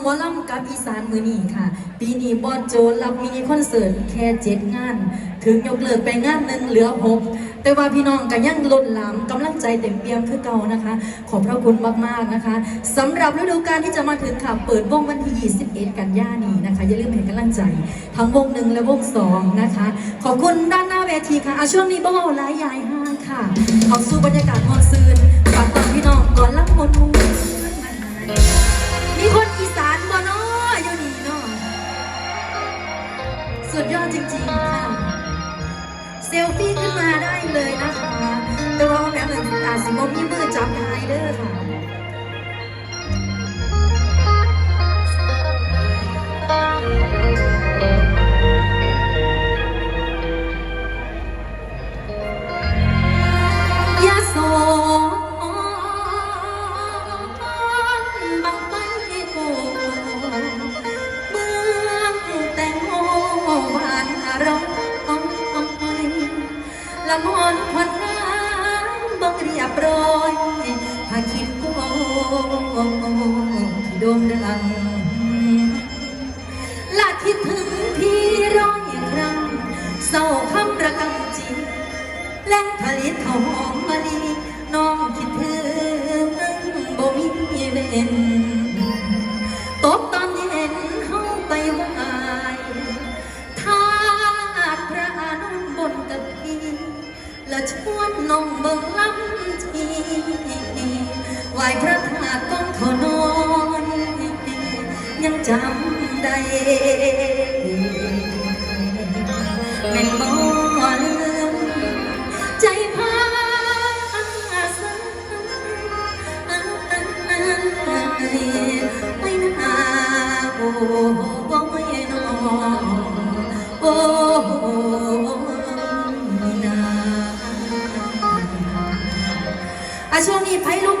หมอลำกับอีสานมือนี้ค่ะ ปีนี้บอสโจรับมินิคอนเสิร์ตแค่เจ็ดงาน ถึงยกเลิกไปงานหนึ่งเหลือหกแต่ว่าพี่น้องก็ยังล้นหลามกำลังใจเต็มเปี่ยมคือเก่านะคะ ขอบพระคุณมากๆนะคะสำหรับฤดูกาลที่จะมาถึงค่ะ เปิดวงวันที่ 21 กันยายนี้นะคะ อย่าลืมให้กำลังใจ ทั้งวงหนึ่งและวงสองนะคะ ขอบคุณด้านหน้าเวทีค่ะอะช่วงนี้บ้าหลายยายห้างค่ะเข้าสู่บรรยากาศมอนซืนฝากตอนพี่น้องก่อนลักมนต์มุ้งมีคน สานบ่เนาะอยู่นี่เนาะสุดยอดจริงๆค่ะ เซลฟี่ขึ้นมาได้เลยนะคะ ที่โด่งดังละคิดถึงพี่ร้อยครั้งเศร้าคำระกำจิตและผลิตข้าวหอมมะลิน้องคิดถึงบ่มีเว้นตกตอนเย็นเฮาไปไหวทาดพระนนท์บนกับพี่และชวนน้องเบิ่งลำทีไหวพระธาตุ จำได้แม่นบ่ลืมใจพาสังไปนาโอ้ยนอโอ้นาอะช่วงนี้ไพ่ลูก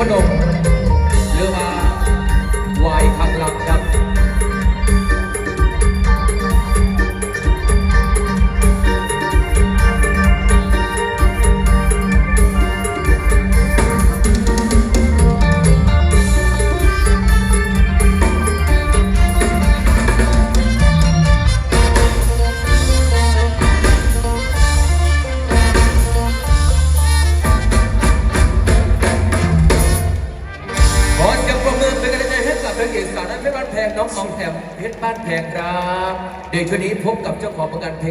Spadov. ชุดนี้พบกับเจ้าของประกันเพลง